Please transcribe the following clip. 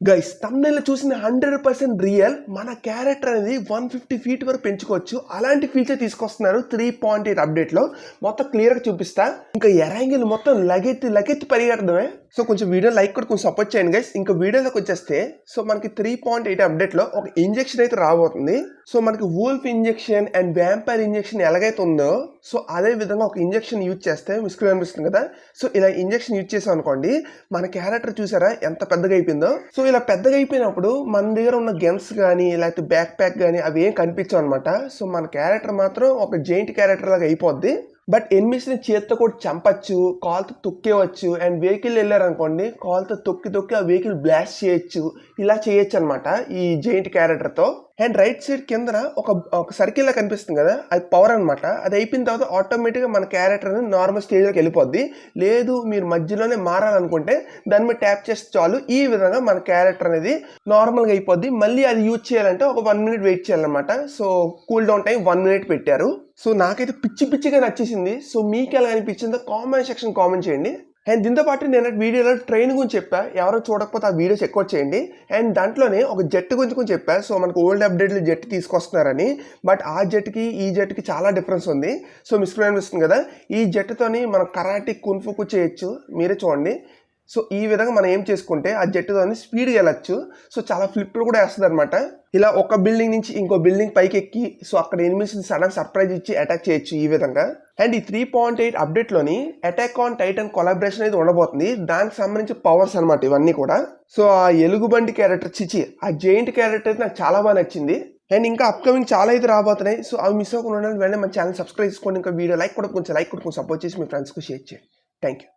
Guys thumbnail చూసిన hundred percent real మన character అనేది వన్ ఫిఫ్టీ ఫీట్ వరకు పెంచుకోవచ్చు. అలాంటి ఫీచర్ తీసుకొస్తున్నారు త్రీ పాయింట్ ఎయిట్ అప్డేట్లో మొత్తం క్లియర్గా చూపిస్తా. ఇంకా ఎరాంగిల్ మొత్తం లగెత్తి లగెత్తి పరిగెడమే సో కొంచెం వీడియో లైక్ కూడా కొంచెం సపోర్ట్ చేయండి గైస్ ఇంకా వీడియోలోకి వచ్చేస్తే సో మనకి త్రీ పాయింట్ ఎయిట్ అప్డేట్లో ఒక ఇంజెక్షన్ అయితే రాబోతుంది. సో మనకి wolf injection and vampire injection ఎలాగైతే ఉందో సో అదే విధంగా ఒక ఇంజెక్షన్ యూజ్ చేస్తే మిస్క్రీన్ అనిపిస్తుంది కదా. సో ఇలా ఇంజెక్షన్ యూజ్ చేసాం అనుకోండి మన క్యారెక్టర్ చూసారా ఎంత పెద్దగా అయిపోయిందో? సో ఇలా పెద్దగా అయిపోయినప్పుడు మన దగ్గర ఉన్న గన్స్ కానీ లేకపోతే బ్యాక్ ప్యాక్ కానీ అవి ఏం కనిపించాం అనమాట సో మన క్యారెక్టర్ మాత్రం ఒక జైంట్ క్యారెక్టర్ లాగా అయిపోద్ది. బట్ ఎనిమిస్ని చేత్తో కూడా చంపచ్చు కాల్తో తొక్కేవచ్చు అండ్ వెహికల్ వెళ్ళారనుకోండి కాల్తో తొక్కి తొక్కి ఆ వెహికల్ బ్లాస్ట్ చేయొచ్చు. ఇలా చేయొచ్చు అనమాట ఈ జైంట్ క్యారెక్టర్తో. అండ్ రైట్ సైడ్ కిందన ఒక ఒక సర్కిల్లా కనిపిస్తుంది కదా అది పవర్ అనమాట అది అయిపోయిన తర్వాత ఆటోమేటిక్గా మన క్యారెక్టర్ అనేది నార్మల్ స్టేజ్లోకి వెళ్ళిపోద్ది. లేదు మీరు మధ్యలోనే మారాలనుకుంటే దాని మీద ట్యాప్ చేస్తే చాలు. ఈ విధంగా మన క్యారెక్టర్ అనేది నార్మల్గా అయిపోద్ది. మళ్ళీ అది యూజ్ చేయాలంటే ఒక వన్ మినిట్ వెయిట్ చేయాలన్నమాట. So cool down time one minute పెట్టారు. సో నాకైతే పిచ్చి పిచ్చిగా నచ్చేసింది. సో మీకు ఎలా అనిపించిందో కామెంట్ సెక్షన్ కామెంట్ చేయండి. అండ్ దీంతో పాటు నేను వీడియోలో ట్రైన్ గురించి చెప్పా. ఎవరో చూడకపోతే ఆ వీడియో చెక్అవుట్ చేయండి. అండ్ దాంట్లోనే ఒక జెట్ గురించి కొంచెం చెప్పా. సో మనకు ఓల్డ్ అప్డేట్లు జెట్ తీసుకొస్తున్నారని. బట్ ఆ జెట్కి ఈ జెట్కి చాలా డిఫరెన్స్ ఉంది. సో మిస్ అనిపిస్తుంది కదా ఈ జెట్తోని మనం కరాటి కున్ఫుకు చేయొచ్చు. మీరే చూడండి. సో ఈ విధంగా మనం ఏం చేసుకుంటే ఆ జెట్టుతోని స్పీడ్గా వెళ్ళచ్చు. సో చాలా ఫ్లిప్లు కూడా వేస్తుంది అనమాట ఇలా ఒక బిల్డింగ్ నుంచి ఇంకో బిల్డింగ్ పైకి ఎక్కి సో అక్కడ ఎనిమిస్ సడన్ సర్ప్రైజ్ ఇచ్చి అటాక్ చేయొచ్చు ఈ విధంగా. అండ్ ఈ త్రీ పాయింట్ ఎయిట్ అప్డేట్లోని అటాక్ ఆన్ టైటన్ కొలాబరేషన్ అయితే ఉండబోతుంది. దానికి సంబంధించి పవర్స్ అనమాట ఇవన్నీ కూడా. సో ఆ ఎలుగుబంటి క్యారెక్టర్ చిచి ఆ జైంట్ క్యారెక్టర్ అయితే నాకు చాలా బాగా నచ్చింది. అండ్ ఇంకా అప్కమింగ్ చాలా అయితే రాబోతున్నాయి. సో అవి మిస్ అవ్వకుండా ఉండాలి. వెంటనే మన ఛానల్ సబ్స్క్రైబ్ చేసుకోండి. ఇంకా వీడియో లైక్ కూడా కొంచెం లైక్ కూడా కొంచెం సపోర్ట్ చేసి మీ ఫ్రెండ్స్కి షేర్ చేయండి. Thank you